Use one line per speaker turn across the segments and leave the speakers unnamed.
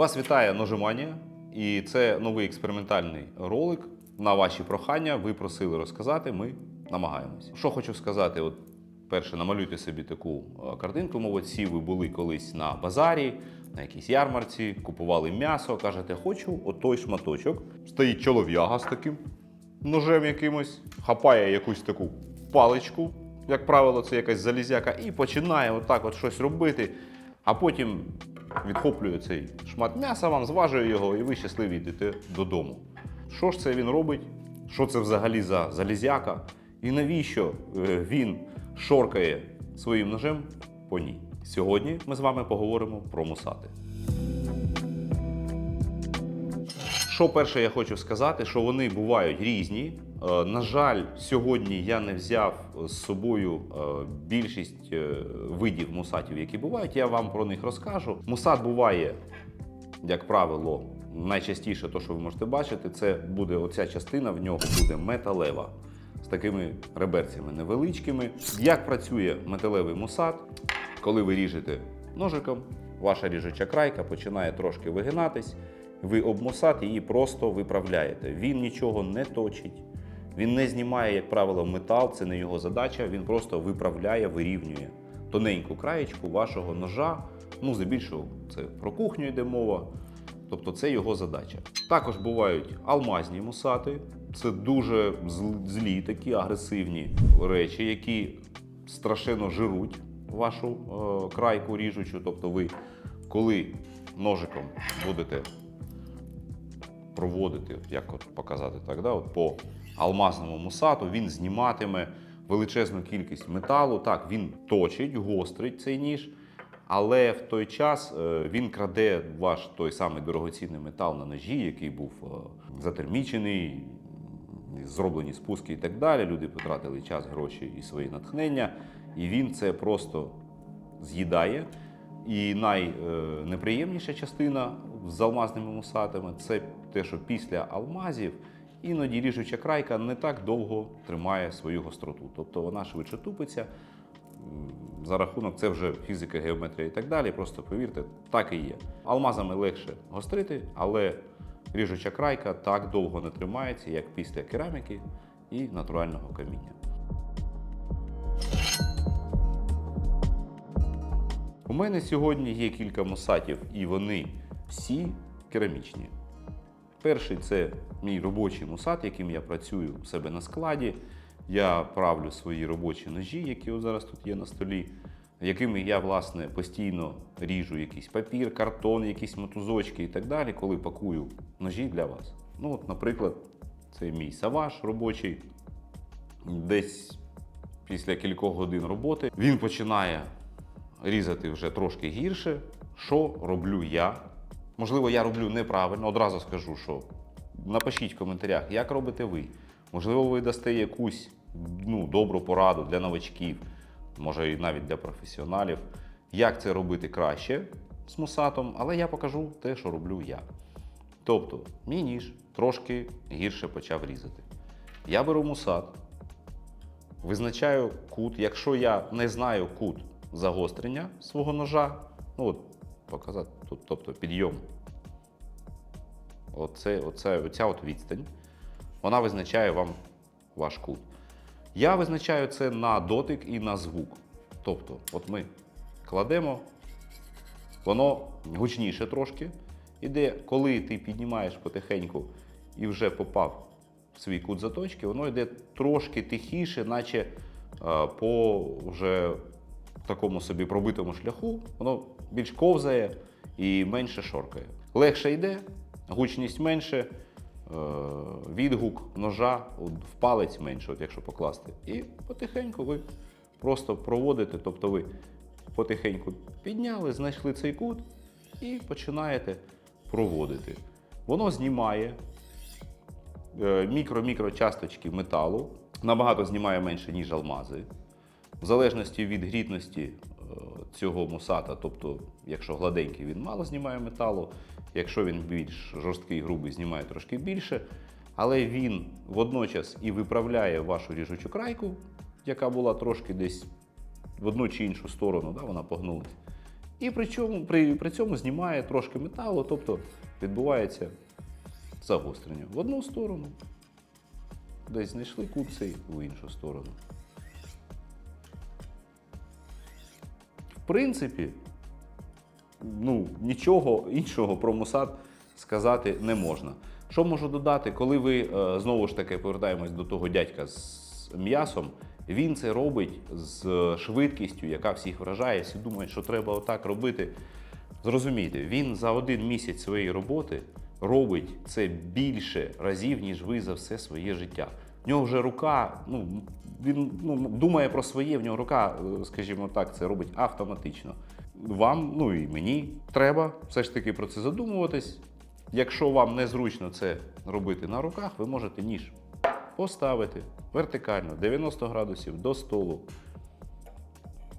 Вас вітає Ножиманія, і це новий експериментальний ролик. На ваші прохання ви просили розказати. Ми намагаємось. Що хочу сказати, от перше, намалюйте собі таку е, картинку. Мовить, всі ви були колись на базарі, на якійсь ярмарці, купували м'ясо, кажете, хочу отой шматочок. Стоїть чолов'яга з таким ножем якимось, хапає якусь таку паличку, як правило, це якась залізяка, і починає отак от щось робити, а потім відхоплює цей шмат м'яса, вам зважує його, і ви щасливі йдете додому. Що ж це він робить? Що це взагалі за залізяка? І навіщо е, він шоркає своїм ножем по ній? Сьогодні ми з вами поговоримо про мусати. Що перше я хочу сказати, що вони бувають різні. Е, На жаль, сьогодні я не взяв з собою е, більшість е, видів мусатів, які бувають. Я вам про них розкажу. Мусат буває, як правило, найчастіше, то, що ви можете бачити, це буде оця частина, в нього буде металева з такими реберцями невеличкими. Як працює металевий мусат, коли ви ріжете ножиком, ваша ріжуча крайка починає трошки вигинатись. Ви об мусат її просто виправляєте. Він нічого не точить, він не знімає, як правило, метал, це не його задача. Він просто виправляє, вирівнює тоненьку краєчку вашого ножа. Ну, здебільшого, це про кухню йде мова. Тобто це його задача. Також бувають алмазні мусати. Це дуже злі, такі агресивні речі, які страшенно жируть вашу е, крайку ріжучу. Тобто ви, коли ножиком будете проводити, як от показати так, да, от по алмазному мусату, він зніматиме величезну кількість металу. Так, він точить, гострить цей ніж, але в той час е, він краде ваш той самий дорогоцінний метал на ножі, який був е, затермічений, зроблені спуски і так далі. Люди потратили час, гроші і свої натхнення, і він це просто з'їдає. І найнеприємніша частина з алмазними мусатами це те, що після алмазів іноді ріжуча крайка не так довго тримає свою гостроту. Тобто вона швидше тупиться. За рахунок це вже фізика, геометрія і так далі. Просто повірте, так і є. Алмазами легше гострити, але ріжуча крайка так довго не тримається, як після кераміки і натурального каміння. У мене сьогодні є кілька мусатів, і вони всі керамічні. Перший це мій робочий мусат, яким я працюю у себе на складі. Я правлю свої робочі ножі, які от зараз тут є на столі, якими я власне постійно ріжу якийсь папір, картон, якісь мотузочки і так далі, коли пакую ножі для вас. Ну, от, наприклад, це мій саваж робочий. Десь після кількох годин роботи він починає різати вже трошки гірше. Що роблю я? Можливо, я роблю неправильно. Одразу скажу, що напишіть в коментарях, як робите ви. Можливо, ви дасте якусь ну, добру пораду для новачків, може і навіть для професіоналів, як це робити краще з мусатом, але я покажу те, що роблю я. Тобто, мій ніж трошки гірше почав різати. Я беру мусат, визначаю кут. Якщо я не знаю кут загострення свого ножа, ну от показати, тобто підйом. Оце, оце, оця от відстань, вона визначає вам ваш кут. Я визначаю це на дотик і на звук. Тобто, от ми кладемо, воно гучніше трошки. Іде, коли ти піднімаєш потихеньку і вже попав в свій кут заточки, воно йде трошки тихіше, наче по вже такому собі пробитому шляху, воно більш ковзає і менше шоркає. Легше йде, гучність менше, е, відгук ножа в палець менше, от якщо покласти. І потихеньку ви просто проводите, тобто ви потихеньку підняли, знайшли цей кут і починаєте проводити. Воно знімає е, мікро-мікро часточки металу, набагато знімає менше, ніж алмази. В залежності від грітності цього мусата, тобто, якщо гладенький, він мало знімає металу, якщо він більш жорсткий, грубий, знімає трошки більше. Але він водночас і виправляє вашу ріжучу крайку, яка була трошки десь в одну чи іншу сторону, да, вона погнулася. І при, чому, при, при цьому знімає трошки металу, тобто відбувається загострення в одну сторону. Десь знайшли кут цей в іншу сторону. Принципі, ну, нічого іншого про мусад сказати не можна. Що можу додати, коли ви е, знову ж таки повертаємось до того дядька з м'ясом, він це робить з швидкістю, яка всіх вражає. Всі думають, що треба отак робити. Зрозумійте, він за один місяць своєї роботи робить це більше разів, ніж ви за все своє життя. В нього вже рука, ну він ну, думає про своє, в нього рука, е, скажімо так, це робить автоматично. Вам, ну і мені треба все ж таки про це задумуватись. Якщо вам незручно це робити на руках, ви можете ніж поставити вертикально 90 градусів до столу,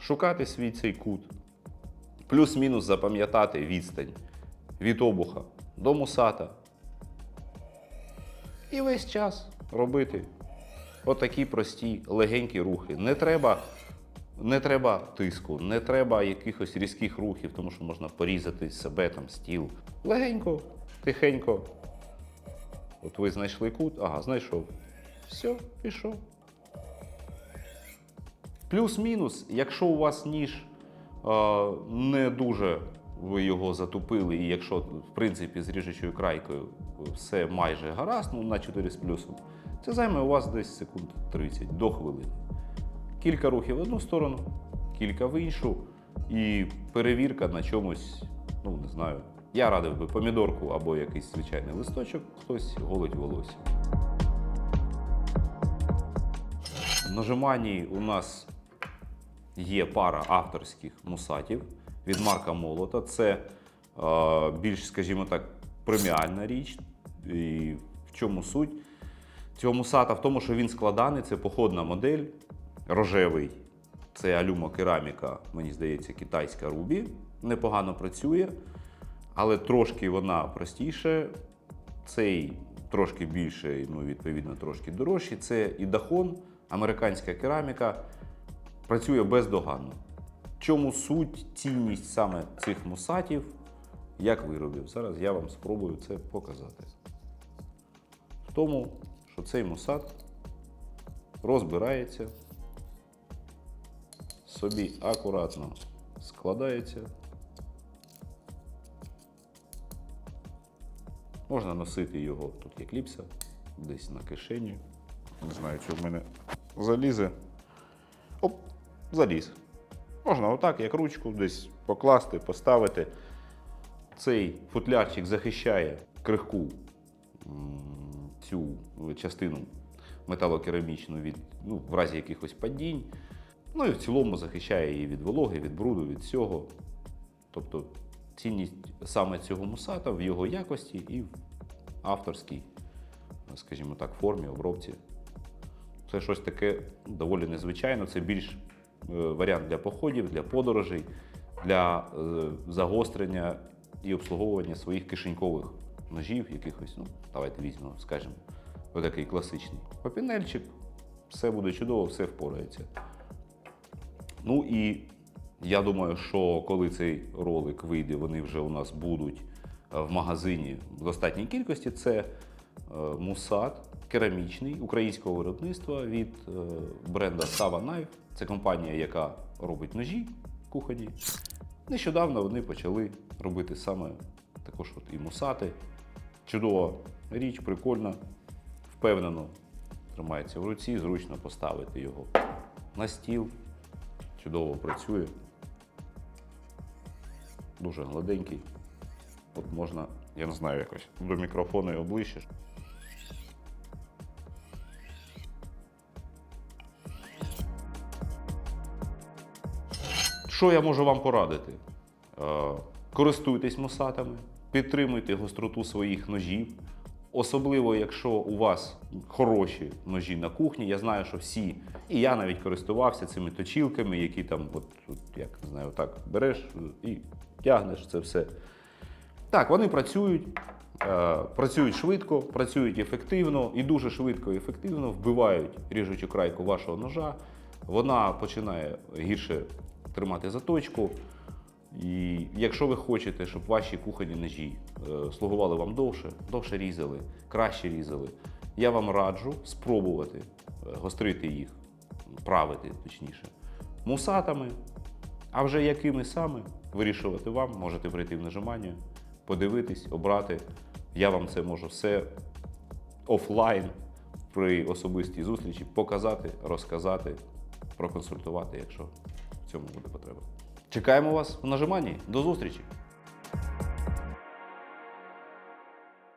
шукати свій цей кут, плюс-мінус запам'ятати відстань від обуха до мусата. І весь час робити отакі прості легенькі рухи. Не треба, не треба тиску, не треба якихось різких рухів, тому що можна порізати себе там стіл. Легенько, тихенько. От ви знайшли кут, ага, знайшов. Все, пішов. Плюс-мінус, якщо у вас ніж е, не дуже ви його затупили, і якщо, в принципі, з ріжучою крайкою все майже гаразд, ну на 4 з плюсом, це займе у вас десь секунд 30 до хвилини. Кілька рухів в одну сторону, кілька в іншу, і перевірка на чомусь, ну не знаю. Я радив би помідорку або якийсь звичайний листочок, хтось голить волосся. В нажиманні у нас є пара авторських мусатів від Марка Молота. Це е, більш, скажімо так, преміальна річ. І в чому суть цього мусата? В тому, що він складаний, це походна модель, рожевий. Це алюмокераміка, мені здається, китайська рубі. Непогано працює, але трошки вона простіше. Цей трошки більше, ну, відповідно, трошки дорожчий. Це ідахон, американська кераміка. Працює бездоганно. В чому суть, цінність саме цих мусатів, як виробів? Зараз я вам спробую це показати. В тому, що цей мусат розбирається, собі акуратно складається. Можна носити його, тут є кліпса, десь на кишені. Не знаю, чи в мене залізе. Оп, заліз. Можна отак, як ручку, десь покласти, поставити. Цей футлярчик захищає крихку цю частину металокерамічну від, ну, в разі якихось падінь. Ну і в цілому захищає її від вологи, від бруду, від всього. Тобто цінність саме цього мусата в його якості і в авторській, скажімо так, формі, обробці. Це щось таке доволі незвичайне. Це більш е, варіант для походів, для подорожей, для е, загострення і обслуговування своїх кишенькових ножів, якихось, ну, давайте візьмемо, скажімо, отакий класичний. Попінельчик, все буде чудово, все впорається. Ну і я думаю, що коли цей ролик вийде, вони вже у нас будуть е, в магазині в достатній кількості. Це е, мусат керамічний українського виробництва від е, бренда Sava Knife. Це компанія, яка робить ножі кухонні. Нещодавно вони почали робити саме також от і мусати. Чудова річ, прикольна, впевнено тримається в руці, зручно поставити його на стіл. Чудово працює. Дуже гладенький. От можна, я не знаю, якось до мікрофону його ближче. Що я можу вам порадити? Е, Користуйтесь мусатами, підтримуйте гостроту своїх ножів. Особливо, якщо у вас хороші ножі на кухні. Я знаю, що всі, і я навіть користувався цими точілками, які там, от, от, як не знаю, так береш і тягнеш це все. Так, вони працюють, е, працюють швидко, працюють ефективно і дуже швидко і ефективно вбивають ріжучу крайку вашого ножа. Вона починає гірше тримати заточку. І якщо ви хочете, щоб ваші кухонні ножі е, слугували вам довше, довше різали, краще різали, я вам раджу спробувати е, гострити їх, правити точніше, мусатами, а вже якими саме вирішувати вам, можете прийти в нажимання, подивитись, обрати. Я вам це можу все офлайн при особистій зустрічі показати, розказати, проконсультувати, якщо цьому буде потреба. Чекаємо вас в нажиманні. До зустрічі!